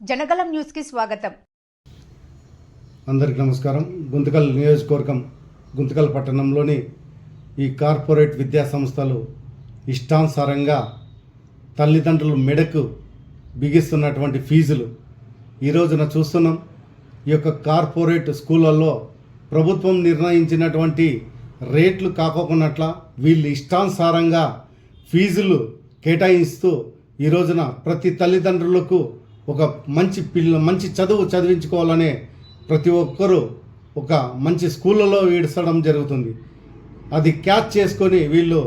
జనగలం న్యూస్కి స్వాగతం. అందరికీ నమస్కారం. గుంతకల్ నియోజకవర్గం గుంతకల్ పట్టణంలోని ఈ కార్పొరేట్ విద్యా సంస్థలు ఇష్టానుసారంగా తల్లిదండ్రులు మెడకు బిగిస్తున్నటువంటి ఫీజులు. ఈ రోజున చూస్తున్నాం ఈ యొక్క కార్పొరేట్ స్కూళ్ళల్లో ప్రభుత్వం నిర్ణయించినటువంటి రేట్లు కాకోకున్నట్ల వీళ్ళు ఇష్టానుసారంగా ఫీజులు కేటాయిస్తూ ఈ రోజున ప్రతి తల్లిదండ్రులకు ఒక మంచి పిల్ల మంచి చదువు చదివించుకోవాలనే ప్రతి ఒక్కరూ ఒక మంచి స్కూళ్ళలో ఈడ్చడం జరుగుతుంది. అది క్యాచ్ చేసుకొని వీళ్ళు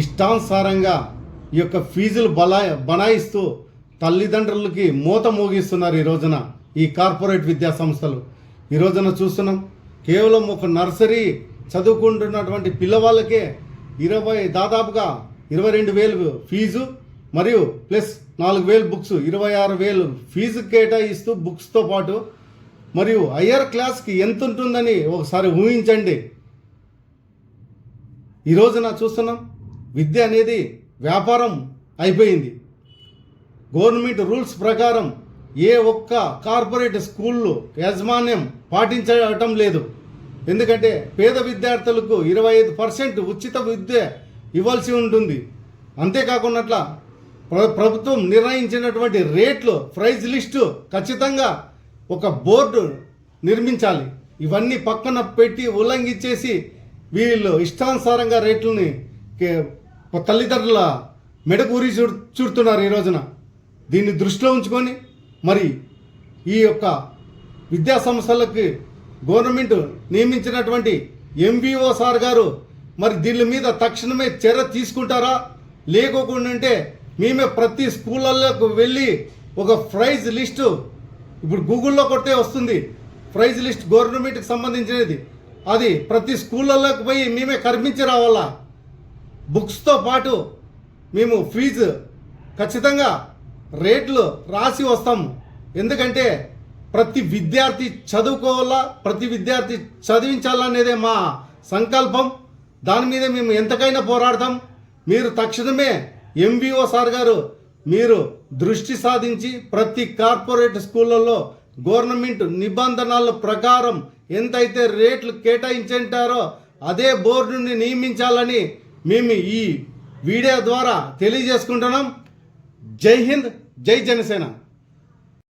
ఇష్టానుసారంగా ఈ యొక్క ఫీజులు బలా బనాయిస్తూ తల్లిదండ్రులకి మూత మోగిస్తున్నారు ఈ రోజున ఈ కార్పొరేట్ విద్యా సంస్థలు. ఈ రోజున చూస్తున్నాం కేవలం ఒక నర్సరీ చదువుకుంటున్నటువంటి పిల్లవాళ్ళకే ఇరవై దాదాపుగా ఇరవై రెండు వేలు ఫీజు మరియు ప్లస్ నాలుగు వేలు బుక్స్ ఇరవై ఆరు వేలు ఫీజు కేటాయిస్తూ బుక్స్తో పాటు మరియు హయ్యర్ క్లాస్కి ఎంత ఉంటుందని ఒకసారి ఊహించండి. ఈరోజు నా చూస్తున్నాం విద్య అనేది వ్యాపారం అయిపోయింది. గవర్నమెంట్ రూల్స్ ప్రకారం ఏ ఒక్క కార్పొరేట్ స్కూళ్ళు యాజమాన్యం పాటించటం లేదు. ఎందుకంటే పేద విద్యార్థులకు ఇరవై ఐదు పర్సెంట్ ఉచిత విద్య ఇవ్వాల్సి ఉంటుంది. అంతేకాకుండా ప్రభుత్వం నిర్ణయించినటువంటి రేట్లు ప్రైజ్ లిస్టు ఖచ్చితంగా ఒక బోర్డు నిర్మించాలి. ఇవన్నీ పక్కన పెట్టి ఉల్లంఘించేసి వీళ్ళు ఇష్టానుసారంగా రేట్లని తల్లిదండ్రుల మెడకూరి చూ చూడుతున్నారు ఈ రోజున. దీన్ని దృష్టిలో ఉంచుకొని మరి ఈ యొక్క విద్యా సంస్థలకి గవర్నమెంట్ నియమించినటువంటి ఎంబీఓ సార్ గారు మరి దీని మీద తక్షణమే చర్య తీసుకుంటారా? లేకోకుండా ఉంటే మేమే ప్రతి స్కూళ్ళకు వెళ్ళి ఒక ప్రైజ్ లిస్టు ఇప్పుడు గూగుల్లో కొడితే వస్తుంది. ప్రైజ్ లిస్ట్ గవర్నమెంట్కి సంబంధించినది. అది ప్రతి స్కూళ్ళలోకి పోయి మేమే కర్మించి రావాలా? బుక్స్తో పాటు మేము ఫీజు ఖచ్చితంగా రేట్లు రాసి వస్తాం. ఎందుకంటే ప్రతి విద్యార్థి చదువుకోవాలా? ప్రతి విద్యార్థి చదివించాలనేదే మా సంకల్పం. దాని మీద మేము ఎంతకైనా పోరాడతాం. మీరు తక్షణమే ఎంవిఓ సార్ గారు మీరు దృష్టి సాధించి ప్రతి కార్పొరేట్ స్కూళ్ళల్లో గవర్నమెంట్ నిబంధనల ప్రకారం ఎంతైతే రేట్లు కేటాయించంటారో అదే బోర్డుని నియమించాలని మేము ఈ వీడియో ద్వారా తెలియజేసుకుంటున్నాం. జై హింద్ జై జనసేన.